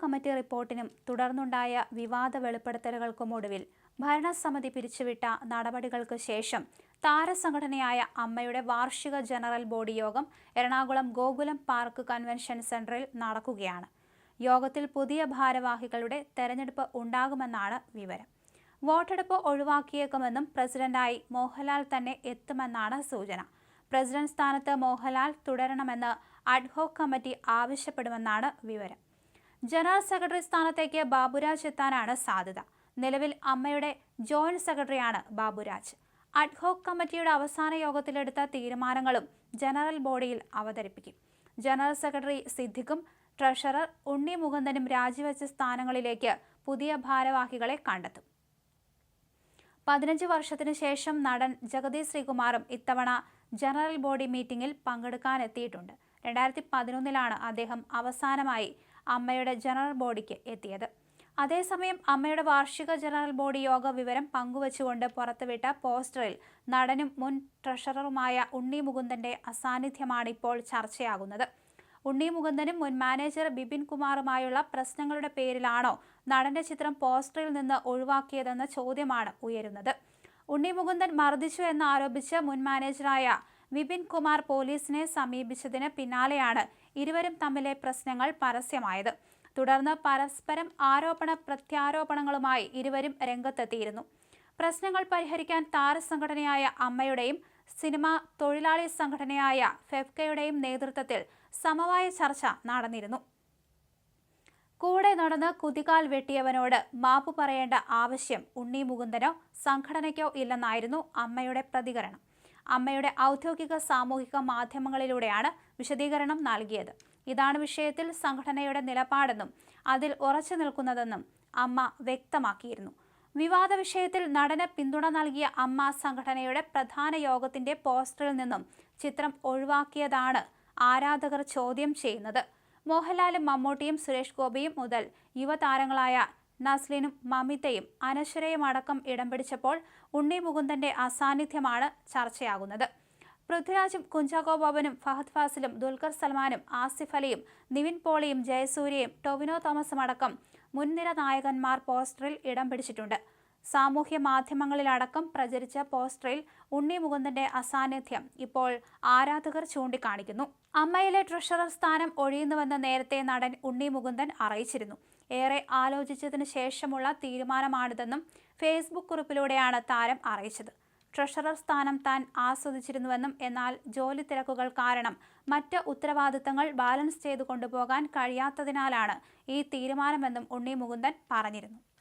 Committee റിപ്പോർട്ടിനും തുടർന്നുണ്ടായ വിവാദ വെളിപ്പെടുത്തലുകൾക്കും ഒടുവിൽ ഭരണസമിതി പിരിച്ചുവിട്ട നടപടികൾക്ക് ശേഷം താരസംഘടനയായ അമ്മയുടെ വാർഷിക ജനറൽ ബോഡി യോഗം എറണാകുളം ഗോകുലം പാർക്ക് കൺവെൻഷൻ സെന്ററിൽ നടക്കുകയാണ്. യോഗത്തിൽ പുതിയ ഭാരവാഹികളുടെ തെരഞ്ഞെടുപ്പ് ഉണ്ടാകുമെന്നാണ് വിവരം. വോട്ടെടുപ്പ് ഒഴിവാക്കിയേക്കുമെന്നും പ്രസിഡന്റായി മോഹൻലാൽ തന്നെ എത്തുമെന്നാണ് സൂചന. പ്രസിഡന്റ് സ്ഥാനത്ത് മോഹൻലാൽ തുടരണമെന്ന് അഡ്ഹോക് കമ്മിറ്റി ആവശ്യപ്പെടുമെന്നാണ് വിവരം. ജനറൽ സെക്രട്ടറി സ്ഥാനത്തേക്ക് ബാബുരാജ് എത്താനാണ് സാധ്യത. നിലവിൽ അമ്മയുടെ ജോയിന്റ് സെക്രട്ടറിയാണ് ബാബുരാജ്. അഡ്ഹോക് കമ്മിറ്റിയുടെ അവസാന യോഗത്തിലെടുത്ത തീരുമാനങ്ങളും ജനറൽ ബോഡിയിൽ അവതരിപ്പിക്കും. ജനറൽ സെക്രട്ടറി സിദ്ദിഖും ട്രഷറർ ഉണ്ണി മുകുന്ദനും രാജിവെച്ച സ്ഥാനങ്ങളിലേക്ക് പുതിയ ഭാരവാഹികളെ കണ്ടെത്തും. പതിനഞ്ച് വർഷത്തിനു ശേഷം നടൻ ജഗതി ശ്രീകുമാറും ഇത്തവണ ജനറൽ ബോഡി മീറ്റിംഗിൽ പങ്കെടുക്കാനെത്തിയിട്ടുണ്ട്. രണ്ടായിരത്തി പതിനൊന്നിലാണ് അദ്ദേഹം അവസാനമായി അമ്മയുടെ ജനറൽ ബോഡിക്ക് എത്തിയത്. അതേസമയം അമ്മയുടെ വാർഷിക ജനറൽ ബോഡി യോഗ വിവരം പങ്കുവച്ചുകൊണ്ട് പുറത്തുവിട്ട പോസ്റ്ററിൽ നടനും മുൻ ട്രഷററുമായ ഉണ്ണി മുകുന്ദന്റെ അസാന്നിധ്യമാണ് ഇപ്പോൾ ചർച്ചയാകുന്നത്. ഉണ്ണി മുകുന്ദനും മുൻ മാനേജർ ബിപിൻ കുമാറുമായുള്ള പ്രശ്നങ്ങളുടെ പേരിലാണോ നടന്റെ ചിത്രം പോസ്റ്ററിൽ നിന്ന് ഒഴിവാക്കിയതെന്ന ചോദ്യമാണ് ഉയരുന്നത്. ഉണ്ണി മുകുന്ദൻ മർദ്ദിച്ചു എന്നാരോപിച്ച് മുൻ മാനേജറായ വിപിൻ കുമാർ പോലീസിനെ സമീപിച്ചതിന് പിന്നാലെയാണ് ഇരുവരും തമ്മിലെ പ്രശ്നങ്ങൾ പരസ്യമായത്. തുടർന്ന് പരസ്പരം ആരോപണ പ്രത്യാരോപണങ്ങളുമായി ഇരുവരും രംഗത്തെത്തിയിരുന്നു. പ്രശ്നങ്ങൾ പരിഹരിക്കാൻ താരസംഘടനയായ അമ്മയുടെയും സിനിമ തൊഴിലാളി സംഘടനയായ ഫെഫ്കയുടെയും നേതൃത്വത്തിൽ സമവായ ചർച്ച നടന്നിരുന്നു. കൂടെ നടന്ന് കുതികാൽ വെട്ടിയവനോട് മാപ്പ് പറയേണ്ട ആവശ്യം ഉണ്ണി മുകുന്ദനോ സംഘടനയ്ക്കോ ഇല്ലെന്നായിരുന്നു അമ്മയുടെ പ്രതികരണം. അമ്മയുടെ ഔദ്യോഗിക സാമൂഹിക മാധ്യമങ്ങളിലൂടെയാണ് വിശദീകരണം നൽകിയത്. ഇതാണ് വിഷയത്തിൽ സംഘടനയുടെ നിലപാടെന്നും അതിൽ ഉറച്ചു നിൽക്കുന്നതെന്നും അമ്മ വ്യക്തമാക്കിയിരുന്നു. വിവാദ വിഷയത്തിൽ നടന് പിന്തുണ നൽകിയ അമ്മ സംഘടനയുടെ പ്രധാന യോഗത്തിന്റെ പോസ്റ്ററിൽ നിന്നും ചിത്രം ഒഴിവാക്കിയതാണ് ആരാധകർ ചോദ്യം ചെയ്യുന്നത്. മോഹൻലാലും മമ്മൂട്ടിയും സുരേഷ് ഗോപിയും മുതൽ യുവതാരങ്ങളായ നസ്ലിനും മമിതയും അനശ്വരയും അടക്കം ഇടം പിടിച്ചപ്പോൾ ഉണ്ണി മുകുന്ദന്റെ അസാന്നിധ്യമാണ് ചർച്ചയാകുന്നത്. പൃഥ്വിരാജും കുഞ്ചാക്കോബോബനും ഫഹദ് ഫാസിലും ദുൽഖർ സൽമാനും ആസിഫ് അലിയും നിവിൻ പോളിയും ജയസൂര്യയും ടൊവിനോ തോമസും അടക്കം മുൻനിര നായകന്മാർ പോസ്റ്ററിൽ ഇടം പിടിച്ചിട്ടുണ്ട്. സാമൂഹ്യ മാധ്യമങ്ങളിലടക്കം പ്രചരിച്ച പോസ്റ്ററിൽ ഉണ്ണി മുകുന്ദന്റെ അസാന്നിധ്യം ഇപ്പോൾ ആരാധകർ ചൂണ്ടിക്കാണിക്കുന്നു. അമ്മയിലെ ട്രഷറർ സ്ഥാനം ഒഴിയുന്നുവെന്ന് നേരത്തെ നടൻ ഉണ്ണി മുകുന്ദൻ അറിയിച്ചിരുന്നു. ഏറെ ആലോചിച്ചതിന് ശേഷമുള്ള തീരുമാനമാണിതെന്നും ഫേസ്ബുക്ക് കുറിപ്പിലൂടെയാണ് താരം അറിയിച്ചത്. ട്രഷറർ സ്ഥാനം താൻ ആസ്വദിച്ചിരുന്നുവെന്നും എന്നാൽ ജോലി തിരക്കുകൾ കാരണം മറ്റ് ഉത്തരവാദിത്തങ്ങൾ ബാലൻസ് ചെയ്തു കൊണ്ടുപോകാൻ കഴിയാത്തതിനാലാണ് ഈ തീരുമാനമെന്നും ഉണ്ണി മുകുന്ദൻ പറഞ്ഞിരുന്നു.